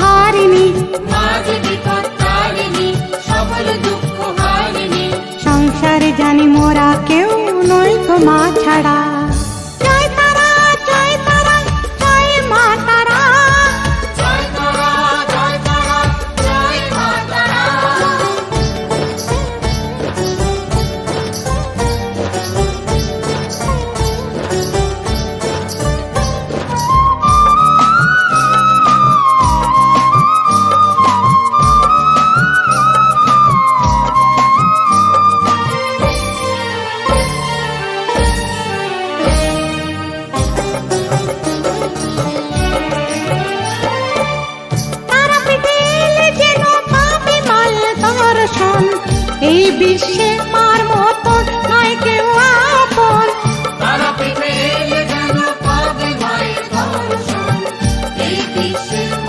হারিনি সংসারে জানি মোরা কেউ নয় তোমা ছাড়া। এই বিশ্বে